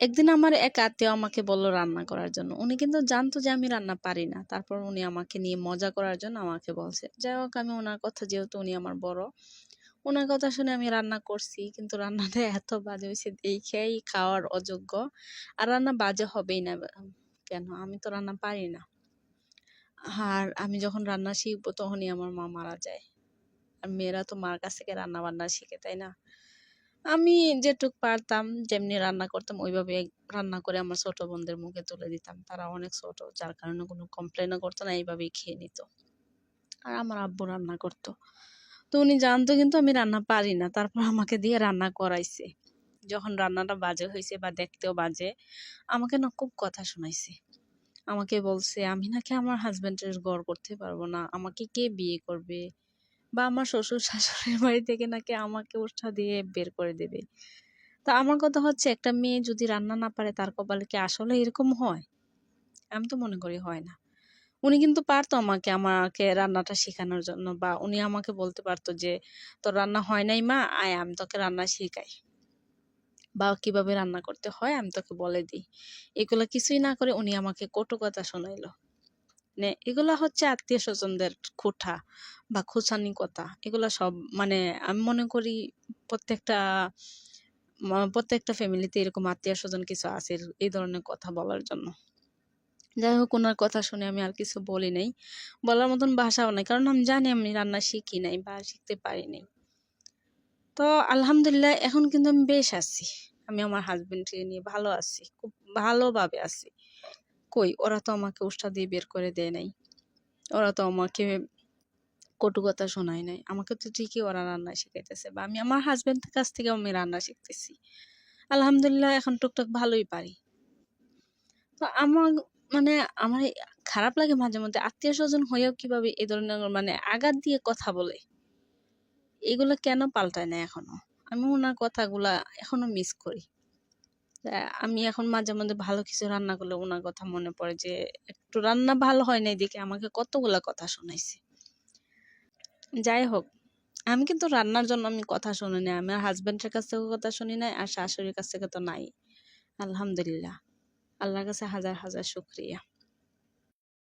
একদিন আমার এক আত্মীয় আমাকে বলল রান্না করার জন্য। উনি কিন্তু জানতো যে আমি রান্না পারি না। তারপর উনি আমাকে নিয়ে মজা করার জন্য আমাকে বলছে। যাই হোক, আমি ওনার কথা, যেহেতু উনি আমার বড় ওনার কথা শুনে আমি রান্না করছি। কিন্তু রান্নাটা এত বাজে হয়েছে, দেখেই খাওয়ার অযোগ্য। আর রান্না বাজে হবেই না, কেন? আমি তো রান্না পারি না। আর আমি যখন রান্না শিখব, তখনই আমার মা মারা যায়। আর মেয়েরা তো মার কাছ থেকে রান্না বান্না শিখে, তাই না? আমি যেটুক পারতাম, যেমনি রান্না করতাম, ওইভাবে রান্না করে আমার ছোট বোনদের মুখে তুলে দিতাম। তারা অনেক ছোট, যার কারণে কোনো কমপ্লেনও করতো না, এইভাবেই খেয়ে নিত। আর আমার আব্বু রান্না করতো। তো উনি জানতো কিন্তু আমি রান্না পারি না, তারপর আমাকে দিয়ে রান্না করাইছে। যখন রান্নাটা বাজে হয়েছে বা দেখতেও বাজে, আমাকে না খুব কথা শোনাইছে। আমাকে বলছে, আমি নাকি আমার হাজবেন্ডের গড় করতে পারব না, আমাকে কে বিয়ে করবে? বা আমার শ্বশুর শাশুড়ির বাড়ি থেকে নাকি আমাকে উৎসাহ দিয়ে বের করে দেবে। তা আমার কথা হচ্ছে, একটা মেয়ে যদি রান্না না পারে, তার কপালে কি আসলে এরকম হয়? আমি তো মনে করি হয় না। উনি কিন্তু পারতো আমাকে আমাকে রান্নাটা শেখানোর জন্য বা উনি আমাকে বলতে পারতো যে, তোর রান্না হয় নাই মা, আয়, আমি তোকে রান্না শেখাই। বা কীভাবে রান্না করতে হয়, আমি তোকে বলে দিই। এগুলো কিছুই না করে উনি আমাকে কটু কথা শোনাইলো। মানে এগুলা হচ্ছে আত্মীয় স্বজনদের খোঁঠা বা খোঁচানি কথা এগুলা সব মানে আমি মনে করি প্রত্যেকটা প্রত্যেকটা ফ্যামিলিতে এরকম আত্মীয় স্বজন কিছু আছে এই ধরনের কথা বলার জন্য। যাই হোক ওনার কথা শুনে আমি আর কিছু বলি নাই। বলার মতন ভাষাও নাই, কারণ আমি জানি আমি রান্না শিখি নাই বা শিখতে পারি নাই। তো আলহামদুলিল্লাহ, এখন কিন্তু আমি বেশ আছি। আমি আমার হাজবেন্ডকে নিয়ে ভালো আছি, খুব ভালোভাবে আছি। কই? ওরা তো আমাকে উষ্ঠা দিয়ে বের করে দেয় নাই। ওরা তো আমাকে কটু কথা শোনায় নাই। আমাকে তো ঠিকই ওরা রান্না শিখাইতেছে বা আমি আমার হাজবেন্ডের কাছ থেকে আমি রান্না শিখতেছি। আলহামদুলিল্লাহ, এখন টুকটাক ভালোই পারি। তো আমার মানে আমার খারাপ লাগে মাঝে মধ্যে আত্মীয় স্বজন হয়েও কীভাবে এ ধরনের মানে আঘাত দিয়ে কথা বলে? এগুলো কেন পাল্টায় না এখনও? আমি ওনার কথাগুলা এখনও মিস করি। আমি এখন মাঝে মধ্যে ভালো কিছু রান্না করলে ওনার কথা মনে পড়ে যে, একটু রান্না ভালো হয় না এদিকে আমাকে কতগুলা কথা শোনাইছে। যাই হোক, আমি কিন্তু রান্নার জন্য আমি কথা শুনি না আমার হাজব্যান্ডের কাছ থেকেও কথা শুনি নাই, আর শাশুড়ির কাছ থেকে তো নাই। আলহামদুলিল্লাহ। আল্লাহর কাছে হাজার হাজার শুক্রিয়া।